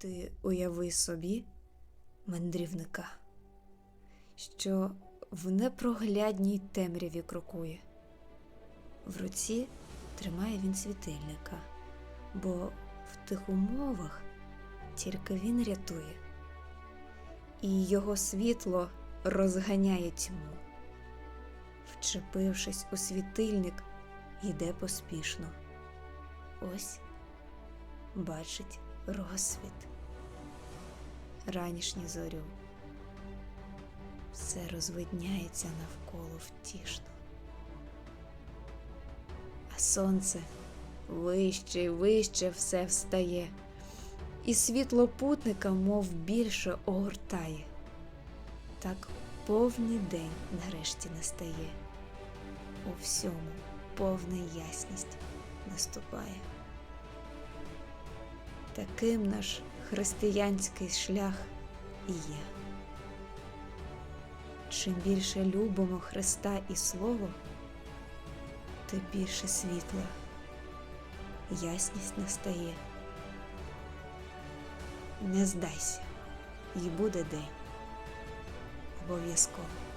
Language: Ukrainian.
Ти уяви собі мандрівника, що в непроглядній темряві крокує. В руці тримає він світильника, бо в тих умовах тільки він рятує, і його світло розганяє тьму. Вчепившись у світильник, йде поспішно. Ось бачить розсвіт, ранішню зорю. Все розвидняється навколо втішно. А сонце вище й вище все встає, і світло путника, мов більше огортає. Так повний день нарешті настає. У всьому повна ясність наступає. Таким наш християнський шлях і є. Чим більше любимо Христа і Слово, тим більше світла, ясність настає. Не здайся, і буде день. Обов'язково.